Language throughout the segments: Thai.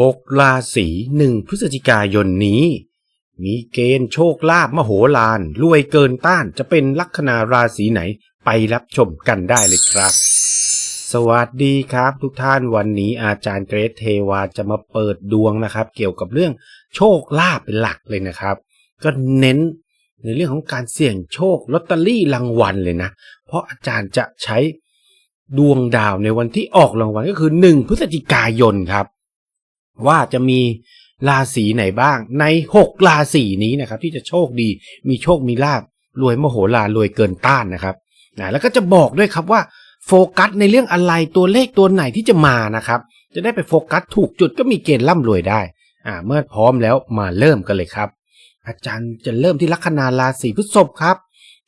หกราศีหนึ่งพฤศจิกายนนี้ มีเกณฑ์โชคลาภมโหฬารรวยเกินต้านจะเป็นลัคนาราศีไหนไปรับชมกันได้เลยครับ สวัสดีครับทุกท่านวันนี้อาจารย์เกรทเทวาจะมาเปิดดวงนะครับ เกี่ยวกับเรื่องโชคลาภเป็นหลักเลยนะครับ ก็เน้นในเรื่องของการเสี่ยงโชคลอตเตอรี่รางวัลเลยนะ เพราะอาจารย์จะใช้ดวงดาวในวันที่ออกรางวัลก็คือหนึ่งพฤศจิกายนครับ ว่าจะมีราศีไหนบ้าง ในหกราศีนี้นะครับ ที่จะโชคดีมีโชคมีลาบรวยมโหฬารวยเกินต้านนะครับนะแล้วก็จะบอกด้วยครับว่าโฟกัสในเรื่องอะไรตัวเลขตัวไหนที่จะมานะครับ จะได้ไปโฟกัสถูกจุดก็มีเกณฑ์ร่ำรวยได้อ่าเมื่อพร้อมแล้วมาเริ่มกันเลยครับ อาจารย์จะเริ่มที่ลัคนาราศีพฤษภครับ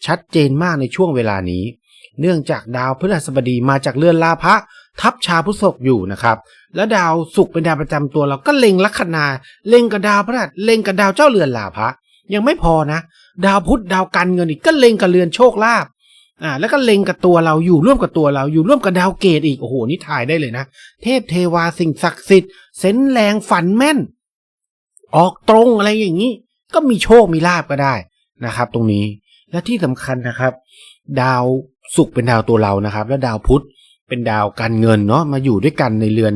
ชัดเจนมากในช่วงเวลานี้ เนื่องจากดาวพฤหัสบดีมาจากเรือนลาภะทับชาวพฤษภอยู่นะครับ และดาวศุกร์เป็นดาวประจำตัวเราก็เล็งลัคนา เล็งกับดาวพฤหัสเล็งกับดาวเจ้าเรือนลาภะยังไม่พอนะ ดาวพุธดาวการเงินอีกก็เล็งกับเรือนโชคลาภอ่าแล้วก็เล็งกับตัวเราอยู่ร่วมกับตัวเราอยู่ร่วมกับดาวเกตอีกโอ้โหนี่ถ่ายได้เลยนะ เทพเทวาสิ่งศักดิ์สิทธิ์เซนแรงฝันแม่น ออกตรงอะไรอย่างนี้ ก็มีโชคมีลาบก็ได้นะครับ ตรงนี้และที่สำคัญนะครับ ดาวศุกร์เป็นดาวตัวเรานะครับ แล้วดาวพุธเป็นดาวการเงินเนาะมาอยู่ด้วยกันในเรือน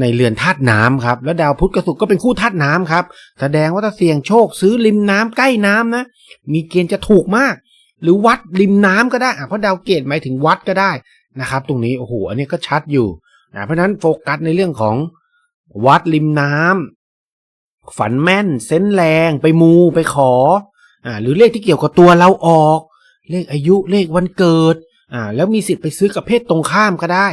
ในเรือนธาตุน้ำครับ แล้วดาวพุธกับศุกร์ก็เป็นคู่ธาตุน้ำครับ แสดงว่าถ้าเสี่ยงโชคซื้อริมน้ำใกล้น้ำนะ มีเกณฑ์จะถูกมาก หรือวัดริมน้ำก็ได้เพราะดาวเกตหมายถึงวัดก็ได้นะครับ ตรงนี้โอ้โหอันนี้ก็ชัดอยู่อะเพราะนั้นโฟกัสในเรื่องของวัดริมน้ำฝันแม่น เส้นแรงไปมูไปขออ่าหรือเลขที่เกี่ยวกับตัวเราออก เลขอายุเลขวันเกิดอ่าแล้วมีสิทธิ์ไปซื้อกับเพศตรงข้ามก็ได้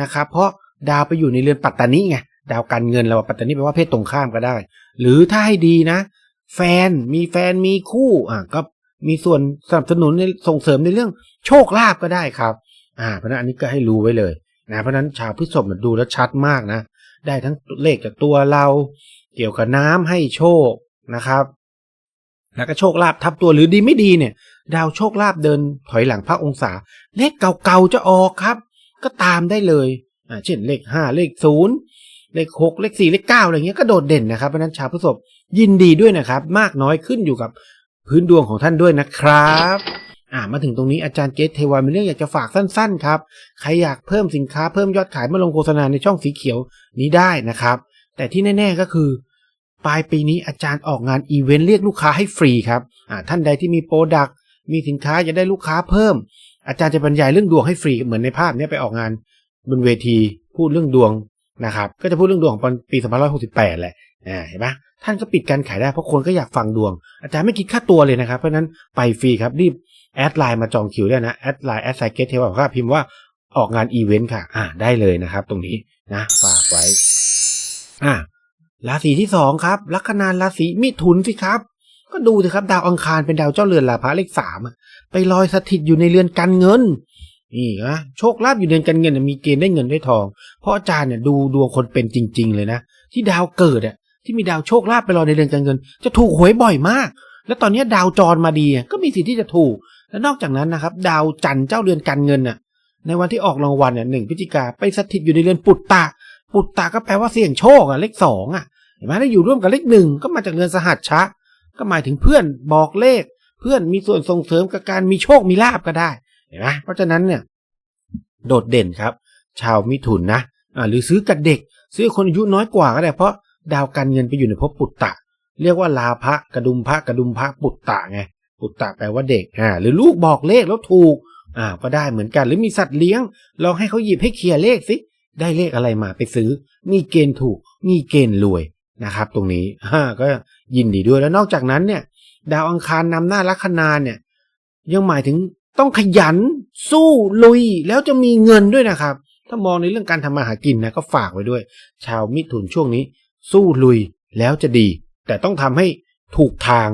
นะครับ เพราะ ดาวไปอยู่ในเรือนปัตตานีไงดาวการเงินเราปัตตานีแปลว่าเพศตรงข้ามก็ได้ หรือถ้าให้ดีนะ แฟนมีแฟนมีคู่อ่าก็มีส่วนสนับสนุนในส่งเสริมในเรื่องโชคลาภก็ได้ครับ อ่า เพราะนั้นอันนี้ก็ให้รู้ไว้เลยนะเพราะนั้นชาวพฤษภดูแล้วชัดมากนะ ได้ทั้งเลขจากตัวเรา เกี่ยวกับน้ำให้โชคนะครับแล้วก็โชคลาภทับตัวหรือดีไม่ดีเนี่ย ดาวโชคลาภเดินถอยหลังพระองศา เลขเก่าๆจะออกครับ ก็ตามได้เลย อ่าเช่นเลขห้าเลขศูนย์เลขหกเลขสี่เลขเก้าอะไรเงี้ยก็โดดเด่นนะครับเพราะนั้นชาวพฤษภยินดีด้วยนะครับ มากน้อยขึ้นอยู่กับพื้นดวงของท่านด้วยนะครับอ่ามาถึงตรงนี้อาจารย์เกตเทวามีเรื่องอยากจะฝากสั้นๆครับใครอยากเพิ่มสินค้าเพิ่มยอดขายมาลงโฆษณาในช่องสีเขียวนี้ได้นะครับ แต่ที่แน่ ๆก็คือ ปลายปีนี้อาจารย์ออกงานอีเวนต์เรียกลูกค้าให้ฟรีครับอ่าท่านใดที่มีโปรดักต์มีสินค้าจะได้ลูกค้าเพิ่ม อาจารย์จะบรรยายเรื่องดวงให้ฟรีเหมือนในภาพเนี้ยไปออกงาน บนเวทีพูดเรื่องดวงนะครับ ก็จะพูดเรื่องดวงของปี2568 แหละอ่าเห็นปะท่านก็ปิดการขายได้เพราะคนก็อยากฟังดวง อาจารย์ไม่คิดค่าตัวเลยนะครับ เพราะนั้นไปฟรีครับรีบแอดไลน์มาจองคิวได้นะแอดไลน์แอดไซเกตเทวาพิมพ์ว่าออกงานอีเวนต์ค่ะ อ่าได้เลยนะครับ ตรงนี้นะฝากไว้ อ่าราศีที่สองครับลัคนาราศีมิถุนสิครับ ก็ดูสิครับ ดาวอังคารเป็นดาวเจ้าเรือนลาภะเลขสามไปลอยสถิตอยู่ในเรือนการเงิน นี่นะโชคลาภอยู่เรือนการเงินมีเกณฑ์ได้เงินได้ทอง เพราะอาจารย์เนี่ยดูดวงคนเป็นจริง ๆ เลยนะ ที่ดาวเกิดอะที่มีดาวโชคลาภไปลอในเรือนการเงิน จะถูกหวยบ่อยมาก แล้วตอนนี้ดาวจรมาดีอะก็มีสิทธิ์ที่จะถูก และนอกจากนั้นนะครับ ดาวจันทร์เจ้าเรือนการเงินน่ะ ในวันที่ออกรางวัลเนี่ยหนึ่งพฤศจิกาไปสถิตอยู่ในเรือนปุตตะ ปุตตะก็แปลว่าเสี่ยงโชคอะเลขสองอะเห็นไหมถ้าอยู่ร่วมกับเลขหนึ่งก็มาจากเรือนสหัสชะ ก็หมายถึงเพื่อนบอกเลข เพื่อนมีส่วนส่งเสริมกับการมีโชคมีลาบก็ได้ เห็นไหมเพราะฉะนั้นเนี่ยโดดเด่นครับ ชาวมิถุนนะอ่าหรือซื้อกับเด็ก ซื้อคนอายุน้อยกว่าก็ได้ เพราะดาวการเงินไปอยู่ในภพปุตตะ เรียกว่าลาภะกระดุมพระกระดุมพระปุตตะไงปุตตะแปลว่าเด็กอ่าหรือลูกบอกเลขแล้วถูกอ่าก็ได้เหมือนกัน หรือมีสัตว์เลี้ยงลองให้เขาหยิบให้เคลียร์เลขสิได้เลขอะไรมาไปซื้อ มีเกณฑ์ถูก มีเกณฑ์รวยนะครับ ตรงนี้ฮ่าก็ยินดีด้วยแล้วนอกจากนั้นเนี่ย ดาวอังคารนำหน้าลัคนาเนี่ย ยังหมายถึง ต้องขยันสู้ลุยแล้วจะมีเงินด้วยนะครับ ถ้ามองในเรื่องการทำมาหากินนะก็ฝากไว้ด้วย ชาวมิถุนช่วงนี้ สู้ลุยแล้วจะดี แต่ต้องทำให้ถูกทาง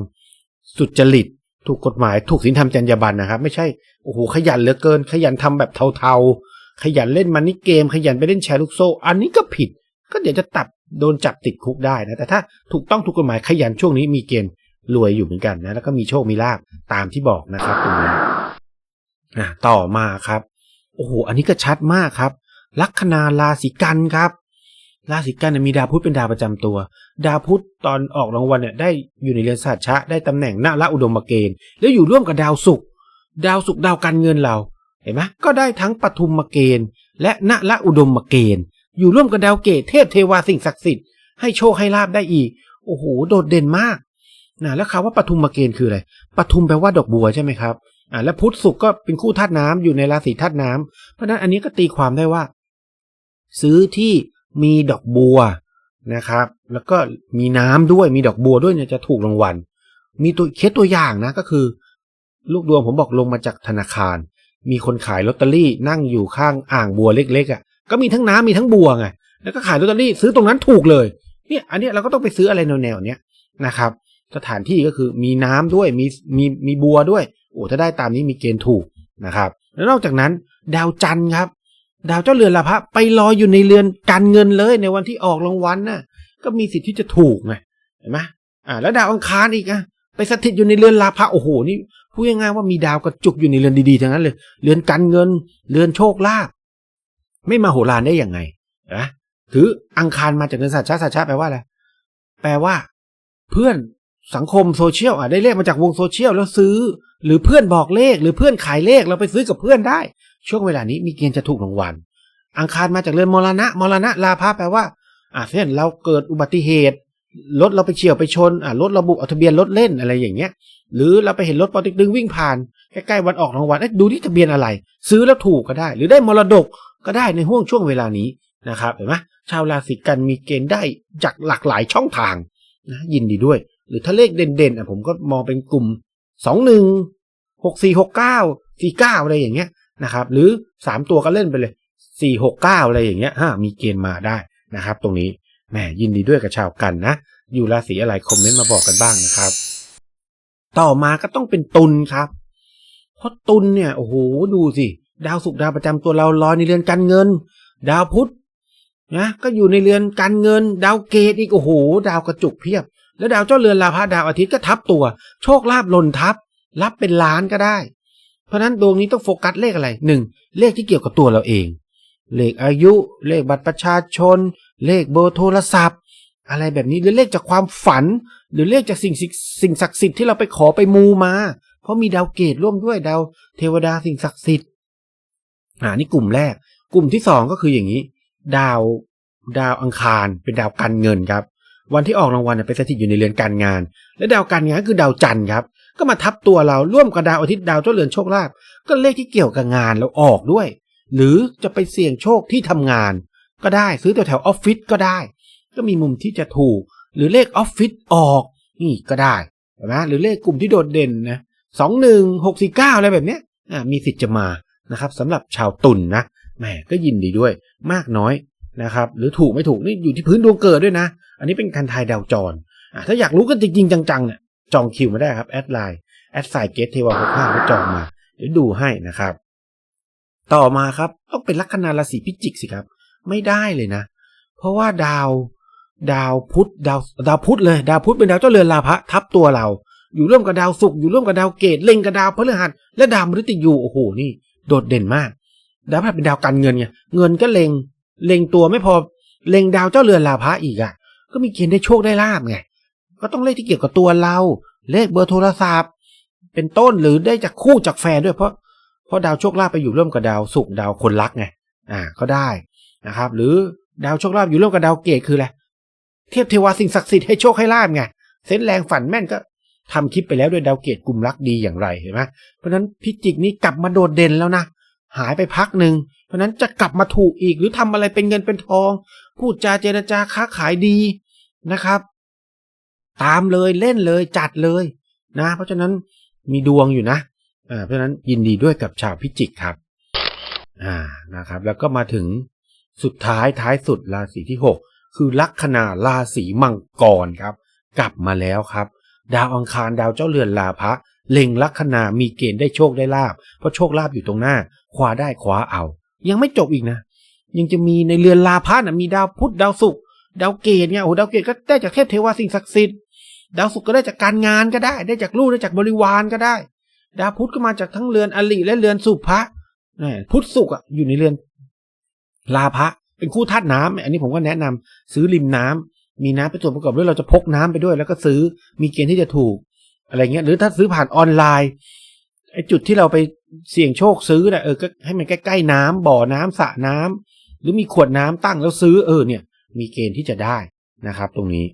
สุจริต ถูกกฎหมาย ถูกศีลธรรมจรรยาบรรณนะครับ ไม่ใช่โอ้โหขยันเหลือเกิน ขยันทำแบบเทาๆ ขยันเล่นมันนี่เกม ขยันไปเล่นแชร์ลูกโซ่ อันนี้ก็ผิด ก็เดี๋ยวจะตับโดนจับติดคุกได้นะแต่ถ้าถูกต้องถูกกฎหมายขยันช่วงนี้มีเกณฑ์รวยอยู่เหมือนกันนะแล้วก็มีโชคมีลาบตามที่บอกนะครับตรงนี้ อะต่อมาครับ โอ้โห อันนี้ก็ชัดมากครับ ลัคนาราศีกันครับ ราศีกันมีดาวพุธเป็นดาวประจำตัว ดาวพุธตอนออกรางวัลเนี่ยได้อยู่ในเรือนสัตชะ ได้ตำแหน่งนาละอุดมเกณฑ์ แล้วอยู่ร่วมกับดาวศุกร์ ดาวศุกร์ดาวการเงินเรา เห็นไหมก็ได้ทั้งปทุมเกณฑ์ และนาละอุดมเกณฑ์ อยู่ร่วมกับดาวเกตเทพเทวาสิ่งศักดิ์สิทธิ์ ให้โชคให้ลาบได้อีก โอ้โห โดดเด่นมากนะแล้วคำว่าปทุมเกณฑ์คืออะไรปทุมแปลว่าดอกบัวใช่ไหมครับ อ่าและพุทธศุกร์ก็เป็นคู่ธาตุน้ำอยู่ในราศีธาตุน้ำเพราะฉะนั้นอันนี้ก็ตีความได้ว่า ซื้อที่มีดอกบัวนะครับ แล้วก็มีน้ำด้วยมีดอกบัวด้วยเนี่ยจะถูกรางวัล มีตัวเคสตัวอย่างนะก็คือ ลูกดวงผมบอกลงมาจากธนาคาร มีคนขายลอตเตอรี่นั่งอยู่ข้างอ่างบัวเล็กๆอะก็มีทั้งน้ำมีทั้งบัวไงแล้วก็ขายลอตเตอรี่ซื้อตรงนั้นถูกเลยเนี่ยอันเนี้ยเราก็ต้องไปซื้ออะไรแนวๆเนี้ยนะครับ สถานที่ก็คือมีน้ำด้วยมีมีมีบัวด้วย โอ้ถ้าได้ตามนี้มีเกณฑ์ถูกนะครับ แล้วนอกจากนั้น ดาวจันทร์ครับ ดาวเจ้าเรือนลาภะไปลอยอยู่ในเรือนการเงินเลยในวันที่ออกรางวัลน่ะ ก็มีสิทธิ์ที่จะถูกไงเห็นไหมอ่า แล้วดาวอังคารอีกอะไปสถิตอยู่ในเรือนลาภะโอ้โหนี่พูดง่ายๆว่ามีดาวกระจุกอยู่ในเรือนดีๆทั้งนั้นเลย เรือนการเงิน เรือนโชคลาภไม่มาโหรานได้ยังไงนะถืออังคารมาจากเรือนสัตว์ชาสัตว์ชาแปลว่าอะไรแปลว่า เพื่อน สังคมโซเชียลอะได้เลขมาจากวงโซเชียลแล้วซื้อ หรือเพื่อนบอกเลขหรือเพื่อนขายเลขเราไปซื้อกับเพื่อนได้ ช่วงเวลานี้มีเกณฑ์จะถูกรางวัลอังคารมาจากเรือนมรณะมรณะลาภะแปลว่าอ่าเช่นเราเกิดอุบัติเหตุรถเราไปเฉียวไปชนอ่ารถระบุเอาทะเบียนรถเล่นอะไรอย่างเงี้ย หรือเราไปเห็นรถปอติกดึงวิ่งผ่านใกล้ๆวันออกรางวัลดูที่ทะเบียนอะไร ซื้อแล้วถูกก็ได้ หรือได้มรดกก็ได้ในห่วงช่วงเวลานี้นะครับเห็นไหมชาวราศีกันมีเกณฑ์ได้จากหลากหลายช่องทางนะยินดีด้วย หรือถ้าเลขเด่นๆอะผมก็มองเป็นกลุ่มสองหนึ่งหกสี่หกเก้าสี่เก้าอะไรอย่างเงี้ยนะครับ หรือสามตัวก็เล่นไปเลยสี่หกเก้าอะไรอย่างเงี้ยฮะมีเกณฑ์มาได้นะครับ ตรงนี้แหมยินดีด้วยกับชาวกันนะ อยู่ราศีอะไรคอมเมนต์มาบอกกันบ้างนะครับ ต่อมาก็ต้องเป็นตุลครับเพราะตุลเนี่ยโอ้โหดูสิ ดาวศุกร์ดาวประจำตัวเราลอยในเรือนการเงิน ดาวพุธนะก็อยู่ในเรือนการเงิน ดาวเกตอีกโอ้โห ดาวกระจุกเพียบ แล้วดาวเจ้าเรือนลาภะดาวอาทิตย์ก็ทับตัว โชคลาภหล่นทับ รับเป็นล้านก็ได้ เพราะนั้นดวงนี้ต้องโฟกัสเลขอะไรหนึ่งเลขที่เกี่ยวกับตัวเราเอง เลขอายุ เลขบัตรประชาชน เลขเบอร์โทรศัพท์ อะไรแบบนี้หรือเลขจากความฝัน หรือเลขจากสิ่งสิ่งสิ่งศักดิ์สิทธิ์ที่เราไปขอไปมูมา เพราะมีดาวเกตร่วมด้วยดาวเทวดาสิ่งศักดิ์สิทธิ์อ่านี่กลุ่มแรก กลุ่มที่สองก็คืออย่างนี้ ดาวดาวอังคารเป็นดาวการเงินครับ วันที่ออกรางวัลไปสถิตอยู่ในเรือนการงาน และดาวการงานคือดาวจันทร์ครับ ก็มาทับตัวเราร่วมกับดาวอาทิตย์ดาวเจ้าเรือนโชคลาภก็เลขที่เกี่ยวกับงานเราออกด้วย หรือจะไปเสี่ยงโชคที่ทำงาน ก็ได้ซื้อแถวแถวออฟฟิศก็ได้ ก็มีมุมที่จะถูก หรือเลขออฟฟิศออกนี่ก็ได้เห็นไหมหรือเลขกลุ่มที่โดดเด่นนะสองหนึ่งหกสี่เก้าอะไรแบบเนี้ยมีสิทธิ์จะมานะครับสำหรับชาวตุลนนะแหมก็ยินดีด้วยมากน้อย นะครับ หรือถูกไม่ถูกนี่อยู่ที่พื้นดวงเกิดด้วยนะ อันนี้เป็นการทายดาวจรอ่าถ้าอยากรู้กันจริงๆ จังๆเนี่ยจองคิวมาได้ครับแอดไลน์แอดไซเกตเทวาหกห้าจองมาเดี๋ยวดูให้นะครับ ต่อมาครับต้องเป็นลัคนาราศีพิจิกสิครับ ไม่ได้เลยนะ เพราะว่าดาวดาวพุธดาวดาวพุธเลย ดาวพุธเป็นดาวเจ้าเรือนลาภะทับตัวเรา อยู่ร่วมกับดาวศุกร์อยู่ร่วมกับดาวเกตเล็งกับดาวพฤหัสและดาวมฤตยูโอ้โหนี่ โดดเด่นมาก ดาวพฤหัสเป็นดาวการเงินไงเงินก็เล็ง เล็งตัวไม่พอเล็งดาวเจ้าเรือนลาภะอีกอะ ก็มีเกณฑ์ได้โชคได้ลาบไง ก็ต้องเลขที่เกี่ยวกับตัวเรา เลขเบอร์โทรศัพท์ เป็นต้นหรือได้จากคู่จากแฟนด้วยเพราะเพราะดาวโชคลาภไปอยู่ร่วมกับดาวศุกดาวคนรักไงอ่าก็ได้นะครับ หรือดาวโชคลาภอยู่ร่วมกับดาวเกตคืออะไรเทียบเทวาสิ่งศักดิ์สิทธิ์ให้โชคให้ลาบไงเซนแรงฝันแม่นก็ทำคลิปไปแล้วด้วยดาวเกตกลุ่มรักดีอย่างไรเห็นไหมเพราะฉะนั้นพิจิกนี้กลับมาโดดเด่นแล้วนะหายไปพักหนึ่ง เพราะนั้นจะกลับมาถูกอีกหรือทำอะไรเป็นเงินเป็นทอง พูดจาเจรจาค้าขายดีนะครับ ตามเลยเล่นเลยจัดเลยนะ เพราะฉะนั้นมีดวงอยู่นะอ่าเพราะฉะนั้นยินดีด้วยกับชาวพิจิกครับอ่านะครับ แล้วก็มาถึงสุดท้ายท้ายสุดราศีที่หกคือลัคนาราศีมังกรครับ กลับมาแล้วครับ ดาวอังคารดาวเจ้าเรือนลาภะเล็งลัคนามีเกณฑ์ได้โชคได้ลาบเพราะโชคลาบอยู่ตรงหน้าคว้าได้คว้าเอา ยังไม่จบอีกนะ ยังจะมีในเรือนลาภะนะมีดาวพุธดาวศุกร์ดาวเกตเนี่ยโอ้ดาวเกตก็ได้จากเทพเทวาสิ่งศักดิ์สิทธิ์ดาวศุกร์ก็ได้จากการงานก็ได้ ได้จากลูกได้จากบริวารก็ได้ ดาวพุธก็มาจากทั้งเรือนอลิและเรือนสุภะนี่พุธศุกร์อะอยู่ในเรือน ลาภะเป็นคู่ธาตุน้ำอันนี้ผมก็แนะนำซื้อริมน้ำมีน้ำเป็นส่วนประกอบด้วยเราจะพกน้ำไปด้วย แล้วก็ซื้อมีเกณฑ์ที่จะถูกอะไรเงี้ยหรือถ้าซื้อผ่านออนไลน์ อ้จุดที่เราไปเสี่ยงโชคซื้อนะเออก็ให้มันใกล้ๆน้ำบ่อน้ำสระน้ำหรือมีขวดน้ำตั้งแล้วซื้อเออเนี่ย มีเกณฑ์ที่จะได้นะครับ ตรงนี้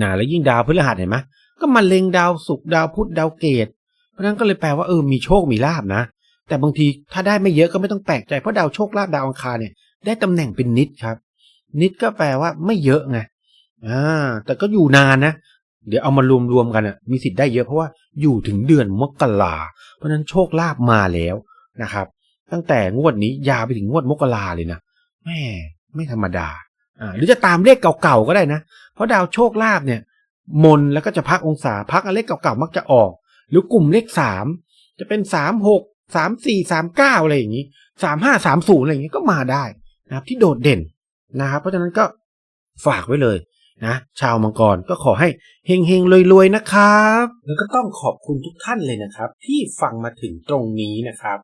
นะแล้วยิ่งดาวพฤหัสเห็นไหมก็มาเล็งดาวศุกร์ดาวพุธดาวเกต เพราะฉะนั้นก็เลยแปลว่าเออมีโชคมีลาบนะ แต่บางทีถ้าได้ไม่เยอะก็ไม่ต้องแปลกใจเพราะดาวโชคลาภดาวอังคารเนี่ย ได้ตำแหน่งเป็นนิดครับ นิดก็แปลว่าไม่เยอะไงอ่าแต่ก็อยู่นานนะ เดี๋ยวเอามารวมๆกันอะมีสิทธิ์ได้เยอะเพราะว่าอยู่ถึงเดือนมกราเพราะฉะนั้นโชคลาภมาแล้วนะครับ ตั้งแต่งวดนี้ยาวไปถึงงวดมกราเลยนะแม่ไม่ธรรมดาอ่าหรือจะตามเลขเก่าๆก็ได้นะ เพราะดาวโชคลาภเนี่ย มนแล้วก็จะพักองศาพักเลขเก่าๆมักจะออก หรือกลุ่มเลขสามจะเป็นสามหกสามสี่สามเก้าอะไรอย่างนี้สามห้าสามศูนย์อะไรอย่างนี้ก็มาได้นะครับ ที่โดดเด่นนะครับ เพราะฉะนั้นก็ฝากไว้เลย นะชาวมังกรก็ขอให้เฮงเฮงรวยๆนะครับ แล้วก็ต้องขอบคุณทุกท่านเลยนะครับ ที่ฟังมาถึงตรงนี้นะครับ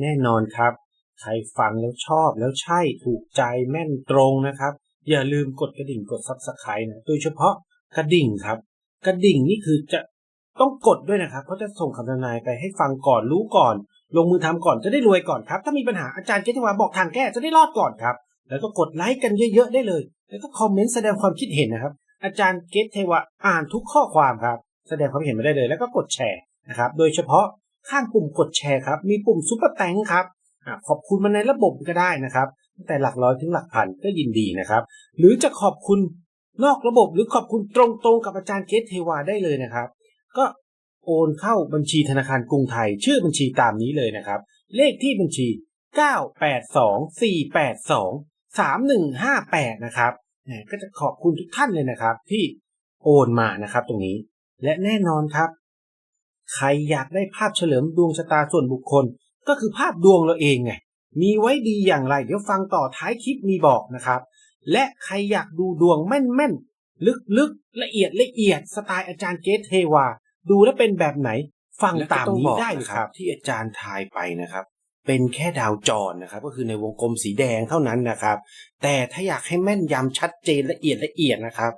แน่นอนครับ ใครฟังแล้วชอบแล้วใช่ถูกใจแม่นตรงนะครับ อย่าลืมกดกระดิ่งกดซับสไครต์นะโดยเฉพาะกระดิ่งครับ กระดิ่งนี่คือจะต้องกดด้วยนะครับ เพราะจะส่งคำทำนายไปให้ฟังก่อนรู้ก่อน ลงมือทำก่อนจะได้รวยก่อนครับ ถ้ามีปัญหาอาจารย์เจติวาบอกทางแก้จะได้รอดก่อนครับ แล้วก็กดไลค์กันเยอะๆได้เลย แล้วก็คอมเมนต์แสดงความคิดเห็นนะครับ อาจารย์เกตเทวะอ่านทุกข้อความครับ แสดงความเห็นมาได้เลย แล้วก็กดแชร์นะครับ โดยเฉพาะข้างปุ่มกดแชร์ครับ มีปุ่มซุปเปอร์แตงครับอขอบคุณมาในระบบก็ได้นะครับตั้งแต่หลักร้อยถึงหลักพันก็ยินดีนะครับ หรือจะขอบคุณนอกระบบหรือขอบคุณตรงๆกับอาจารย์เกตเทวาได้เลยนะครับ ก็โอนเข้าบัญชีธนาคารกรุงไทย ชื่อบัญชีตามนี้เลยนะครับ เลขที่บัญชี 982482 982-482-3158 นะครับเนี่ยก็จะขอบคุณทุกท่านเลยนะครับ ที่โอนมานะครับตรงนี้ และแน่นอนครับ ใครอยากได้ภาพเฉลิมดวงชะตาส่วนบุคคล ก็คือภาพดวงเราเองไง มีไว้ดีอย่างไร เดี๋ยวฟังต่อท้ายคลิปมีบอกนะครับ และใครอยากดูดวงแม่นๆ ลึกๆ ละเอียดละเอียดสไตล์อาจารย์เกตเทวา ดูแล้วเป็นแบบไหน ฟังตามนี้ได้เลยครับ ที่อาจารย์ทายไปนะครับ เป็นแค่ดาวจรนะครับ ก็คือในวงกลมสีแดงเท่านั้นนะครับ แต่ถ้าอยากให้แม่นยำชัดเจนละเอียดละเอียดนะครับ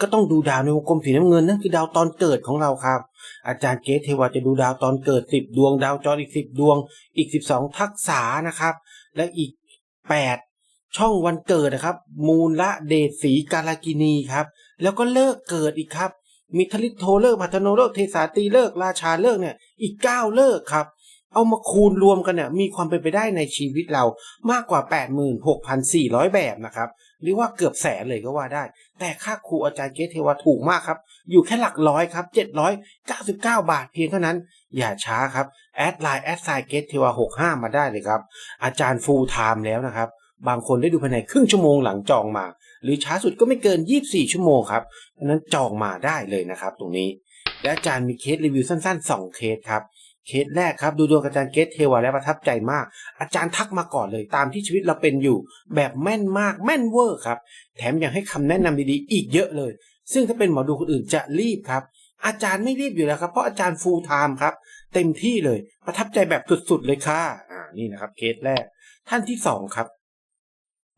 ก็ต้องดูดาวในวงกลมสีน้ำเงินนั่นคือดาวตอนเกิดของเราครับ อาจารย์เกตเทวาจะดูดาวตอนเกิด 10 ดวง ดาวจรอีก 10 ดวง อีก 12 ทักษะนะครับ และอีก 8 ช่องวันเกิดนะครับ มูลละเดชสีกาลากินีครับแล้วก็เลิกเกิดอีกครับมีทลิโทเลิกพัฒโนเลิกเทสาตีเลิกราชาเลิกเนี่ยอีก 9 เลิกครับ เอามาคูณรวมกันเนี่ยมีความเป็นไปได้ในชีวิตเรามากกว่า 86,400 แบบนะครับหรือว่าเกือบแสนเลยก็ว่าได้ แต่ค่าครูอาจารย์เกตเทวาถูกมากครับ อยู่แค่หลักร้อยครับ799 บาทเพียงเท่านั้น อย่าช้าครับ แอดไลน์แอดไซเกตเทวา65 มาได้เลยครับ อาจารย์ฟูลไทม์แล้วนะครับ บางคนได้ดูภายในครึ่งชั่วโมงหลังจองมา หรือช้าสุดก็ไม่เกิน 24 ชั่วโมงครับเพราะนั้นจองมาได้เลยนะครับ ตรงนี้และอาจารย์มีเคสรีวิวสั้นๆ 2 เคสครับ เคสแรกครับดูดวงกับอาจารย์เกตเทวาแล้วประทับใจมาก อาจารย์ทักมาก่อนเลยตามที่ชีวิตเราเป็นอยู่ แบบแม่นมากแม่นเวอร์ครับ แถมยังให้คำแนะนำดีๆ อีกเยอะเลย ซึ่งถ้าเป็นหมอดูคนอื่นจะรีบครับ อาจารย์ไม่รีบอยู่แล้วครับ เพราะอาจารย์ฟูลไทม์ครับ เต็มที่เลยประทับใจแบบสุดๆเลยค่ะอ่านี่นะครับเคสแรก ท่านที่สองครับ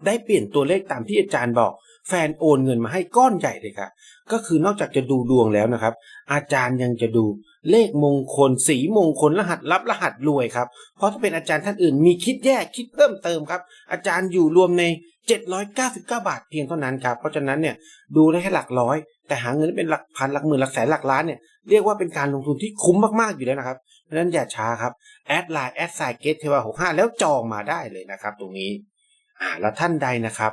ได้เปลี่ยนตัวเลขตามที่อาจารย์บอก แฟนโอนเงินมาให้ก้อนใหญ่เลยครับก็คือนอกจากจะดูดวงแล้วนะครับ อาจารย์ยังจะดูเลขมงคล สีมงคลรหัสลับรหัสรวยครับ เพราะถ้าเป็นอาจารย์ท่านอื่นมีคิดแยกคิดเพิ่มเติมครับ อาจารย์อยู่รวมใน 799 บาทเพียงเท่านั้นครับ เพราะฉะนั้นเนี่ยดูได้แค่หลักร้อย แต่หาเงินเป็นหลักพันหลักหมื่นหลักแสนหลักล้านเนี่ยเรียกว่าเป็นการลงทุนที่คุ้มมากๆอยู่แล้วนะครับเพราะฉะนั้นอย่าช้าครับแอดไลน์แอดไซเกตเทวา65แล้วจองมาได้เลยนะครับ ตรงนี้อ่าแล้วท่านใดนะครับ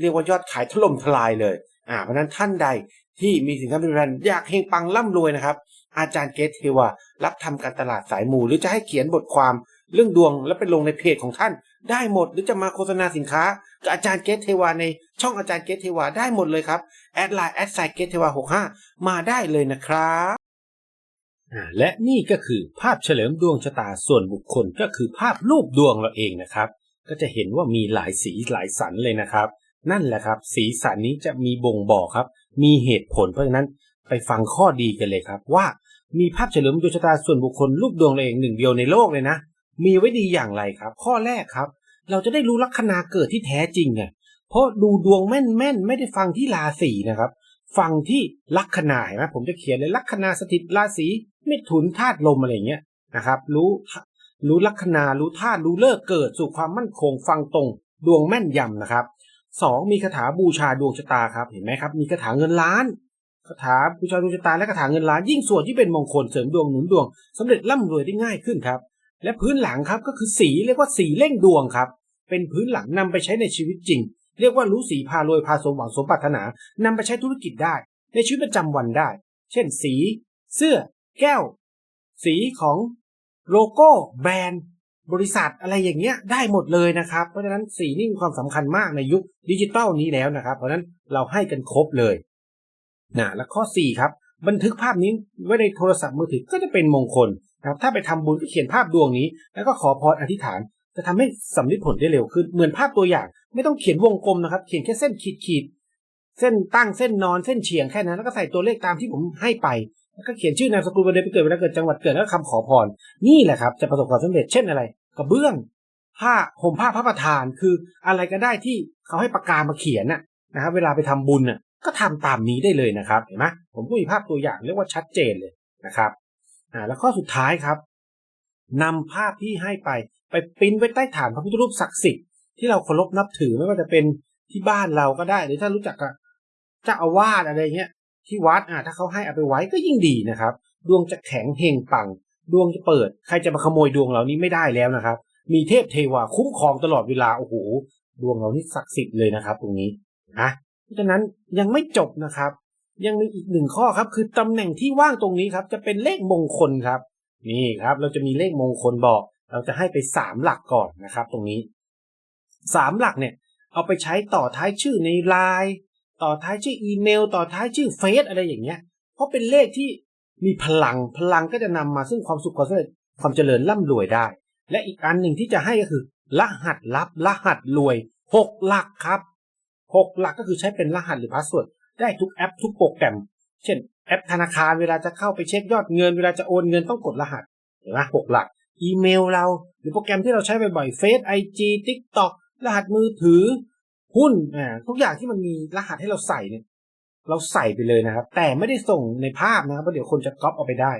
เรียกว่ายอดขายถล่มทลายเลย อ่าเพราะนั้นท่านใดที่มีสินค้าบริการอยากเฮงปังร่ำรวยนะครับ อาจารย์เกตเทวารับทำการตลาดสายมูหรือจะให้เขียนบทความเรื่องดวงแล้วไปลงในเพจของท่าน ได้หมดหรือจะมาโฆษณาสินค้ากับอาจารย์เกตเทวาในช่องอาจารย์เกตเทวาได้หมดเลยครับแอดไลน์แอดไซเกตเทวา65มาได้เลยนะครับอ่าและนี่ก็คือภาพเฉลิมดวงชะตาส่วนบุคคลก็คือภาพรูปดวงเราเองนะครับ ก็จะเห็นว่ามีหลายสีหลายสันเลยนะครับ นั่นแหละครับ สีสันนี้จะมีบ่งบอกครับ มีเหตุผลเพราะฉะนั้นไปฟังข้อดีกันเลยครับ ว่ามีภาพเฉลิมดวงชะตาส่วนบุคคลรูปดวงเราเองหนึ่งเดียวในโลกเลยนะ มีไว้ดีอย่างไรครับ ข้อแรกครับ เราจะได้รู้ลัคนาเกิดที่แท้จริงไงเพราะดูดวงแม่นแม่นไม่ได้ฟังที่ราศีนะครับ ฟังที่ลัคนาเห็นไหมผมจะเขียนเลยลัคนาสถิตราศีเมถุนธาตุลมอะไรอย่างเงี้ยนะครับ รู้รู้ลัคนารู้ธาตุรู้เลิกเกิดสู่ความมั่นคงฟังตรงดวงแม่นยำนะครับ สองมีคาถาบูชาดวงชะตาครับ เห็นไหมครับ มีคาถาเงินล้านคาถาบูชาดวงชะตาและคาถาเงินล้านยิ่งส่วนที่เป็นมงคลเสริมดวงหนุนดวงสำเร็จร่ำรวยได้ง่ายขึ้นครับ และพื้นหลังครับก็คือสีเรียกว่าสีเล่งดวงครับ เป็นพื้นหลังนำไปใช้ในชีวิตจริง เรียกว่ารู้สีพารวยพาสมหวังสมปรารถนานำไปใช้ธุรกิจได้ ในชีวิตประจำวันได้ เช่น สี เสื้อ แก้ว สีของโลโก้แบรนด์ บริษัทอะไรอย่างเงี้ยได้หมดเลยนะครับ เพราะฉะนั้นสีนี่มีความสำคัญมากในยุคดิจิตอลนี้แล้วนะครับ เพราะฉะนั้นเราให้กันครบเลยนะและข้อ 4 ครับ บันทึกภาพนี้ไว้ในโทรศัพท์มือถือก็จะเป็นมงคลนะครับถ้าไปทำบุญก็เขียนภาพดวงนี้ แล้วก็ขอพรอธิษฐาน จะทำให้สำลิดผลได้เร็วขึ้นเหมือนภาพตัวอย่าง ไม่ต้องเขียนวงกลมนะครับ เขียนแค่เส้นขีดขีดเส้นตั้งเส้นนอนเส้นเฉียงแค่นั้นแล้วก็ใส่ตัวเลขตามที่ผมให้ไป แล้วก็เขียนชื่อนามสกุลวันเดือนปีเกิดเวลาเกิดจังหวัดเกิดแล้วก็คำขอพร นี่แหละครับ จะประสบความสำเร็จเช่นอะไรกระเบื้อง ผ้าห่มผ้าพระประธานคืออะไรก็ได้ที่เขาให้ปากกามาเขียนน่ะนะครับเวลาไปทำบุญน่ะก็ทำตามนี้ได้เลยนะครับเห็นไหมผมก็มีภาพตัวอย่างเรียกว่าชัดเจนเลยนะครับอ่าแล้วข้อสุดท้ายครับนำภาพที่ให้ไปไปปริ้นไว้ใต้ฐานพระพุทธรูปศักดิ์สิทธิ์ที่เราเคารพนับถือไม่ว่าจะเป็นที่บ้านเราก็ได้ หรือถ้ารู้จักกับเจ้าอาวาสอะไรเงี้ย ที่วัดอะถ้าเขาให้เอาไปไว้ก็ยิ่งดีนะครับ ดวงจะแข็งเฮงปัง ดวงจะเปิด ใครจะมาขโมยดวงเรานี้ไม่ได้แล้วนะครับ มีเทพเทวาคุ้มครองตลอดเวลาโอ้โหดวงเรานี่ศักดิ์สิทธิ์เลยนะครับ ตรงนี้นะเพราะฉะนั้นยังไม่จบนะครับ ยังมีอีกหนึ่งข้อครับ คือตำแหน่งที่ว่างตรงนี้ครับ จะเป็นเลขมงคลครับ นี่ครับ เราจะมีเลขมงคลบอก เราจะให้ไปสามหลักก่อนนะครับ ตรงนี้สามหลักเนี่ย เอาไปใช้ต่อท้ายชื่อในไลน์ ต่อท้ายชื่ออีเมล ต่อท้ายชื่อเฟซอะไรอย่างเงี้ย เพราะเป็นเลขที่มีพลังพลังก็จะนำมาซึ่งความสุขความสำเร็จความเจริญร่ำรวยได้ และอีกอันหนึ่งที่จะให้ก็คือ รหัสลับรหัสรวยหกหลักครับหกหลักก็คือใช้เป็นรหัสหรือพาสเวิร์ดได้ทุกแอปทุกโปรแกรม เช่น แอปธนาคารเวลาจะเข้าไปเช็คยอดเงิน เวลาจะโอนเงินต้องกดรหัสเห็นไหมหกหลัก อีเมลเรา หรือโปรแกรมที่เราใช้บ่อยๆเฟซไอจีทิกตอกรหัสมือถือ หุ้นอ่าทุกอย่างที่มันมีรหัสให้เราใส่เนี่ยเราใส่ไปเลยนะครับ แต่ไม่ได้ส่งในภาพนะครับเพราะเดี๋ยวคนจะก๊อปเอาไปได้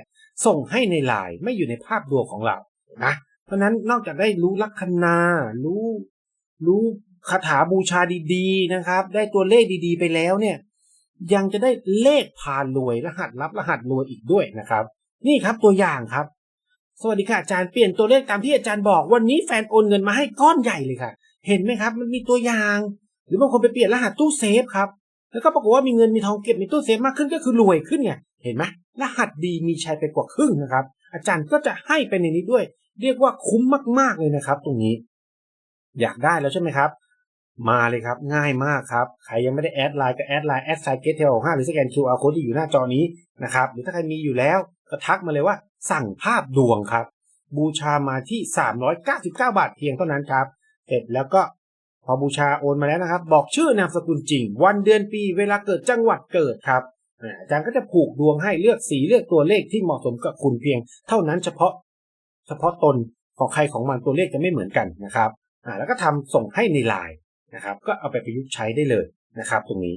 ส่งให้ในไลน์ไม่อยู่ในภาพดวงของเรานะเพราะนั้นนอกจากได้รู้ลัคนารู้รู้คาถาบูชาดีๆนะครับ ได้ตัวเลขดีๆ ไปแล้วเนี่ย ยังจะได้เลขพารวยรหัสลับรหัสรวยอีกด้วยนะครับ นี่ครับตัวอย่างครับ สวัสดีค่ะอาจารย์เปลี่ยนตัวเลขตามที่อาจารย์บอก วันนี้แฟนโอนเงินมาให้ก้อนใหญ่เลยค่ะ เห็นไหมครับ มันมีตัวอย่าง หรือบางคนไปเปลี่ยนรหัสตู้เซฟครับ แล้วก็ปรากฏว่ามีเงินมีทองเก็บในตู้เซฟมากขึ้นก็คือรวยขึ้นไงเห็นไหมรหัสดีมีชัยไปกว่าครึ่งนะครับ อาจารย์ก็จะให้ไปในนี้ด้วย เรียกว่าคุ้มมากๆเลยนะครับ ตรงนี้ อยากได้แล้วใช่ไหมครับ มาเลยครับ ง่ายมากครับ ใครยังไม่ได้แอดไลน์ก็แอดไลน์แอดไซเกตเทลห้าหรือสแกน QR code ที่อยู่หน้าจอนี้นะครับหรือถ้าใครมีอยู่แล้วก็ทักมาเลยว่า สั่งภาพดวงครับ บูชามาที่ 399 บาทเพียงเท่านั้นครับ เสร็จแล้วก็ พอบูชาโอนมาแล้วนะครับ บอกชื่อนามสกุลจริง วันเดือนปีเวลาเกิดจังหวัดเกิดครับอาจารย์ก็จะผูกดวงให้เลือกสีเลือกตัวเลขที่เหมาะสมกับคุณเพียง เท่านั้นเฉพาะ เฉพาะตนของใครของมันตัวเลขจะไม่เหมือนกันนะครับแล้วก็ทำส่งให้ในไลน์นะครับ ก็เอาไปประยุกต์ใช้ได้เลยนะครับ ตรงนี้